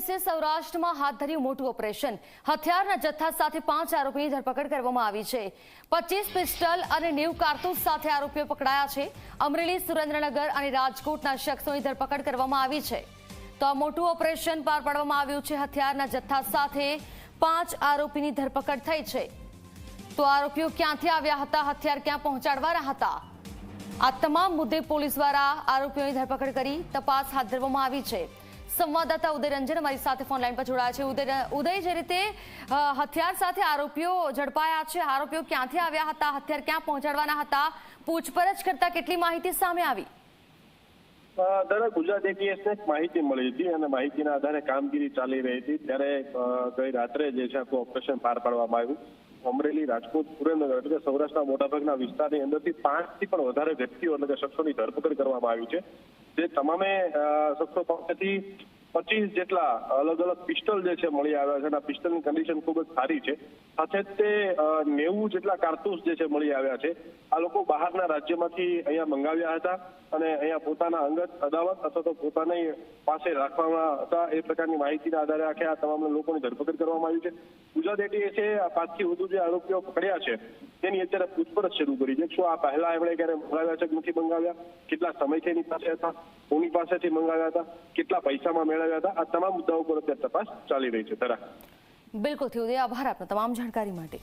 પોલીસે સૌરાષ્ટ્રમાં હાથ ધર્યું મોટું ઓપરેશન. હથિયારના જથ્થા સાથે પાંચ આરોપીની ધરપકડ કરવામાં આવી છે. પચીસ પિસ્ટલ અને નેવું કારતૂસ સાથે આરોપીઓ પકડાયા છે. અમરેલી, સુરેન્દ્રનગર અને રાજકોટના શખ્સોની ધરપકડ કરવામાં આવી છે. તો આ મોટું ઓપરેશન પાર પાડવામાં આવ્યું છે. હથિયારના જથ્થા સાથે પાંચ આરોપીની ધરપકડ થઈ છે. તો આરોપીઓ ક્યાંથી આવ્યા હતા? હથિયાર ક્યાં પહોંચાડવાના હતા? આ તમામ મુદ્દે પોલીસ દ્વારા આરોપીઓની ધરપકડ કરી તપાસ હાથ ધરવામાં આવી છે. સંવાદદાતા ઉદય રંજન અમારી સાથે ફોન લાઈન પર જોડાયા છે. ઉદય જે રીતે હથિયાર સાથે આરોપીઓ ઝડપાયા છે, આરોપીઓ ક્યાંથી આવ્યા હતા, હથિયાર ક્યાં પહોંચાડવાના હતા, પૂછપરછ કરતા કેટલી માહિતી સામે આવી? દરરોજ ગુજરાત એટીએસને માહિતી મળી હતી અને માહિતીના આધારે કામગીરી ચાલી રહી હતી. ત્યારે ગઈ રાત્રે જે છે આખું ઓપરેશન પાર પાડવામાં આવ્યું. અમરેલી, રાજકોટ, સુરેન્દ્રનગર એટલે સૌરાષ્ટ્રના મોટાભાગના વિસ્તારની અંદરથી પાંચથી પણ વધારે વ્યક્તિઓ એટલે કે શખ્સોની ધરપકડ કરવામાં આવી છે. જે તમામે શખ્સો પાસેથી પચીસ જેટલા અલગ અલગ પિસ્ટલ જે છે મળી આવ્યા છે અને પિસ્ટલની કન્ડિશન ખૂબ જ સારી છે. સાથે જ તે નેવું જેટલા કારતૂસ જે છે મળી આવ્યા છે, આ લોકો બહારના રાજ્યમાંથી અહીંયા મંગાવ્યા હતા અને અહીંયા પોતાના અંગત અદાવત અથવા તો પોતાની પાસે રાખવામાં હતા એ પ્રકારની માહિતીના આધારે આખે આ તમામ લોકોની ધરપકડ કરવામાં આવી છે. ગુજરાત એટીએસે આ પાંચથી વધુ જે આરોપીઓ પકડ્યા છે, તેની અત્યારે પૂછપરછ શરૂ કરી છે. શું આ પહેલા એમણે ક્યારે મંગાવ્યા છે કે નથી મંગાવ્યા? કેટલા સમયથી એની પાસે હતા? કોની પાસેથી મંગાવ્યા હતા? કેટલા પૈસામાં મેળવ્યા હતા. આ તમામ મુદ્દાઓ પર અત્યારે તપાસ ચાલી રહી છે. તરા બિલકુલ થયું આભાર આપનો તમામ જાણકારી માટે.